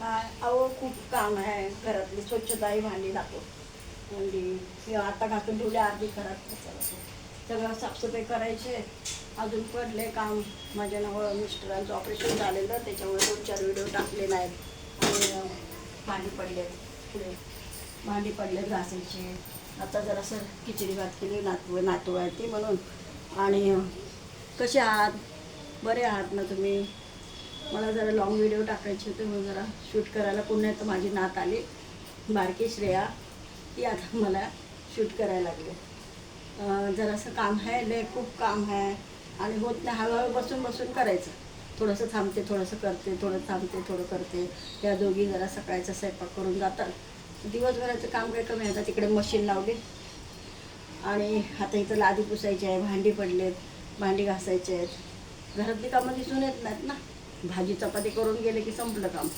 काय? अहो खूप काम आहे घरातली. स्वच्छताही भांडी लागतो भांडी किंवा आता घासून ठेवले अर्धी घरात सगळं साफसफाई करायचे. अजून पडले काम. माझ्या नाव मिस्टरांचं ऑपरेशन झालेलं त्याच्यामुळे दोन चार व्हिडिओ टाकले नाहीत. आणि भांडी पडले पुढे भांडी पडले घासायचे. आता जरासं खिचडी भात केली नातू नातू आहे ती म्हणून. आणि कसे आहात? बरे आहात ना तुम्ही? मला जरा लॉंग व्हिडिओ टाकायचे होते म्हणून जरा शूट करायला. पुन्हा तर माझी नात आली बारकी श्रेया. ती आता मला शूट करायला लागली. जरासं काम आहे लय खूप काम आहे. आणि होत नाही हळूहळू बसून बसून करायचं. थोडंसं थांबते थोडंसं करते थोडं थांबते थोडं करते. या दोघी जरा सकाळचा स्वयंपाक करून जातात. दिवसभराचं काम काही कमी आता तिकडे मशीन लावली. आणि आता इथं लादी पुसायची आहे भांडी पडलेत भांडी घासायचे आहेत. घरातली कामं दिसून येत नाहीत ना. भाजी चपाती करून गेले की संपलं काम.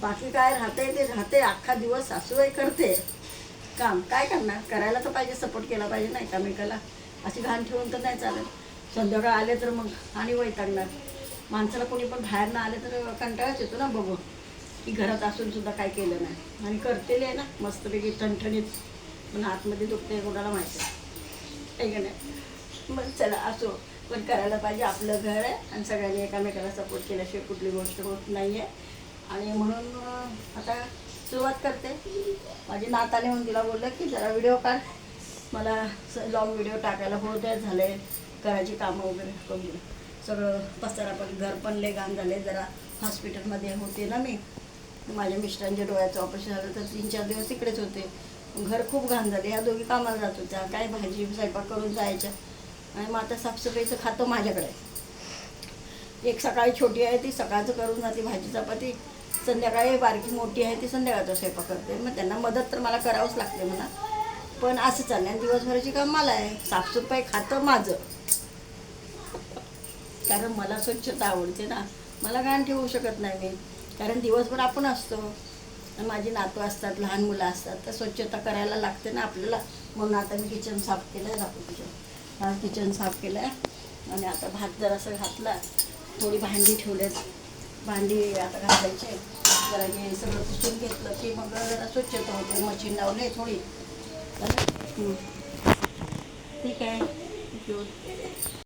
बाकी काय राहते ते राहते अख्खा दिवस सासूबाई करते. काम काय करणार? करायला तर पाहिजे सपोर्ट केला पाहिजे ना एकामेकाला अशी घाण ठेवून तर नाही चालत. संध्याकाळ आले तर मग आणि वैतागणार माणसाला कोणी पण बाहेर ना आले तर कंटाळाच येतो ना बघू. की घरात असून सुद्धा काय केलं नाही. आणि करतेले आहे ना मस्तपैकी ठणठणीत. पण आतमध्ये दुखते कोणाला माहिती. आहे का नाही? मग चला असो. पण करायला पाहिजे. आपलं घर आहे आणि सगळ्यांनी एकामेकाला सपोर्ट केल्याशिवाय कुठली गोष्ट होत नाही आहे आणि म्हणून आता सुरुवात करते. माझी नाताने म्हणून तिला बोललं की जरा व्हिडिओ काढ. मला लॉंग व्हिडिओ टाकायला होत द्या झाले करायची कामं वगैरे करून. सगळं पसारा पण घर पण लय घाण झाले जरा हॉस्पिटलमध्ये होते ना मी. माझ्या मिस्टरांच्या डोळ्याचं ऑपरेशन झालं तर तीन चार दिवस तिकडेच होते. घर खूप घाण झाले. ह्या दोघी कामाला जात होत्या. काय भाजी स्वयंपाक करून जायच्या. आणि मग आता साफसफाईचं खातं माझ्याकडे. एक सकाळी छोटी आहे ती सकाळचं करून जाते भाजी चपाती. संध्याकाळी बारकी मोठी आहे ती संध्याकाळचा स्वयंपाक करते. मग त्यांना मदत तर मला करावंच लागते म्हणा. पण असं चाललं आणि दिवसभराची काम मला आहे. साफसफाई खातं माझं. कारण मला स्वच्छता आवडते ना. मला घाण ठेवू शकत नाही मी. कारण दिवसभर आपण असतो. माझे माझी नातू असतात लहान मुलं असतात. तर स्वच्छता करायला लागते ना आपल्याला. म्हणून आता मी किचन साफ केलं आहे दाखवू किचन हा किचन साफ केलं आहे आणि आता भात जरासं घातला. थोडी भांडी ठेवल्यात भांडी आता घालायचे जरा हे सगळं पुसून घेतलं की मग जरा स्वच्छता होते. मशीन लावले थोडी. ठीक आहे.